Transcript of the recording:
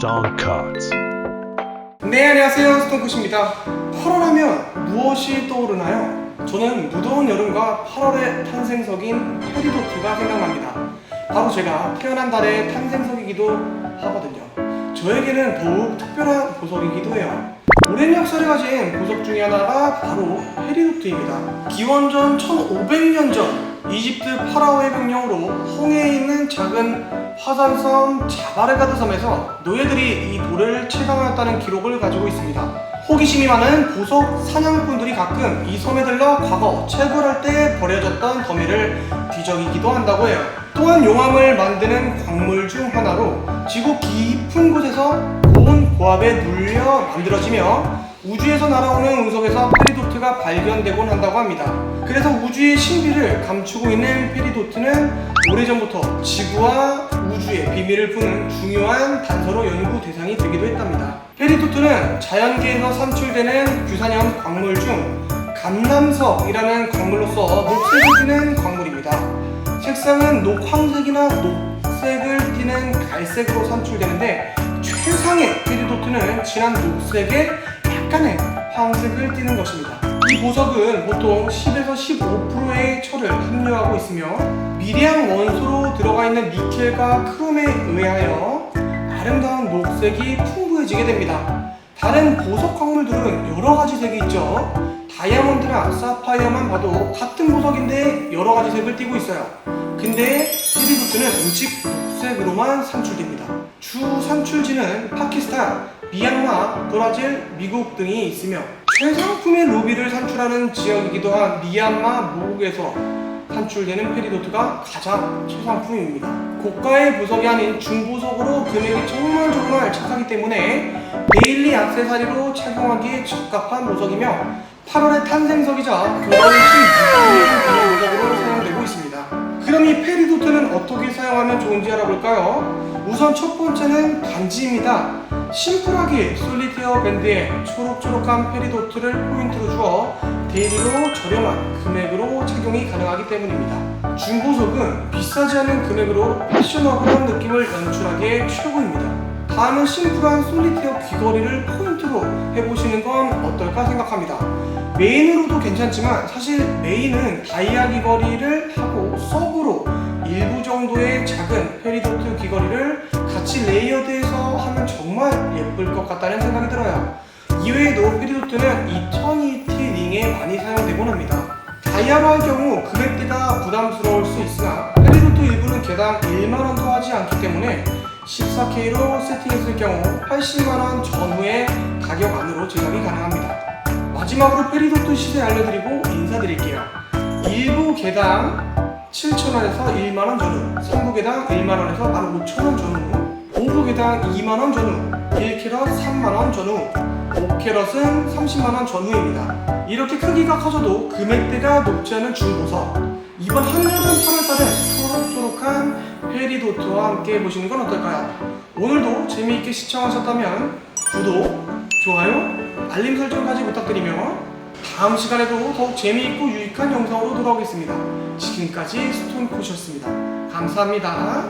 Cards. 네 안녕하세요. 스톤쿠시입니다. 8월 하면 무엇이 떠오르나요? 저는 무더운 여름과 8월의 탄생석인 페리도트가 생각납니다. 바로 제가 태어난 달의 탄생석이기도 하거든요. 저에게는 더욱 특별한 보석이기도 해요. 오랜 역사를 가진 보석 중에 하나가 바로 페리도트입니다. 기원전 1500년 전 이집트 파라오의 명령으로 홍해에 있는 작은 화산섬 자바르가드 섬에서 노예들이 이 돌을 채광하였다는 기록을 가지고 있습니다. 호기심이 많은 보석 사냥꾼들이 가끔 이 섬에 들러 과거 채굴할 때 버려졌던 더미를 뒤적이기도 한다고 해요. 또한 용암을 만드는 광물 중 하나로 지구 깊은 곳에서 고압에 눌려 만들어지며 우주에서 날아오는 운석에서 페리도트가 발견되곤 한다고 합니다. 그래서 우주의 신비를 감추고 있는 페리도트는 오래전부터 지구와 우주의 비밀을 푸는 중요한 단서로 연구 대상이 되기도 했답니다. 페리도트는 자연계에서 산출되는 규산염 광물 중 감남석이라는 광물로서 녹색을 띠는 광물입니다. 색상은 녹황색이나 녹색을 띠는 갈색으로 산출되는데 최상의 페리도트는 진한 녹색에 약간의 황색을 띠는 것입니다. 이 보석은 보통 10에서 15%의 철을 함유하고 있으며 미량 원소로 들어가 있는 니켈과 크롬에 의하여 아름다운 녹색이 풍부해지게 됩니다. 다른 보석 광물들은 여러 가지 색이 있죠. 다이아몬드나 사파이어만 봐도 같은 보석인데 여러 가지 색을 띠고 있어요. 근데 피리도트는 오직 녹색으로만 산출됩니다. 주 산출지는 파키스탄, 미얀마, 브라질, 미국 등이 있으며 최상품의 루비를 산출하는 지역이기도 한 미얀마 모국에서 산출되는 페리도트가 가장 최상품입니다. 고가의 보석이 아닌 중보석으로 금액이 정말 정말 착하기 때문에 데일리 액세서리로 착용하기에 적합한 보석이며 8월의 탄생석이자 결혼식 유효한 보석으로 사용되고 있습니다. 그럼 이 페리도트는 어떻게 사용하면 좋은지 알아볼까요? 우선 첫 번째는 반지입니다. 심플하게 솔리테어 밴드에 초록초록한 페리도트를 포인트로 주어 데일리로 저렴한 금액으로 착용이 가능하기 때문입니다. 중고석은 비싸지 않은 금액으로 패셔너블한 느낌을 연출하기에 최고입니다. 다음은 심플한 솔리테어 귀걸이를 포인트로 해보시는 건 어떨까 생각합니다. 메인으로도 괜찮지만 사실 메인은 다이아 귀걸이를 서브로 일부 정도의 작은 페리도트 귀걸이를 같이 레이어드해서 하면 정말 예쁠 것 같다는 생각이 들어요. 이외에도 페리도트는 이터니티 링에 많이 사용되곤 합니다. 다이아로 할 경우 금액대가 부담스러울 수 있으나 페리도트 일부는 개당 1만원도 하지 않기 때문에 14K로 세팅했을 경우 80만원 전후의 가격 안으로 제작이 가능합니다. 마지막으로 페리도트 시세 알려드리고 인사드릴게요. 1부 개당 7,000원에서 1만원 전후, 3부 개당 1만원에서 15,000원 전후, 5부 개당 2만원 전후, 1캐럿 3만원 전후, 5캐럿은 30만원 전후입니다. 이렇게 크기가 커져도 금액대가 높지 않은 중고서 이번 한여름 8월달에 초록초록한 페리도트와 함께 해보시는 건 어떨까요? 오늘도 재미있게 시청하셨다면 구독, 좋아요, 알림 설정까지 부탁드리며 다음 시간에도 더욱 재미있고 유익한 영상으로 돌아오겠습니다. 지금까지 스톤코시였습니다. 감사합니다.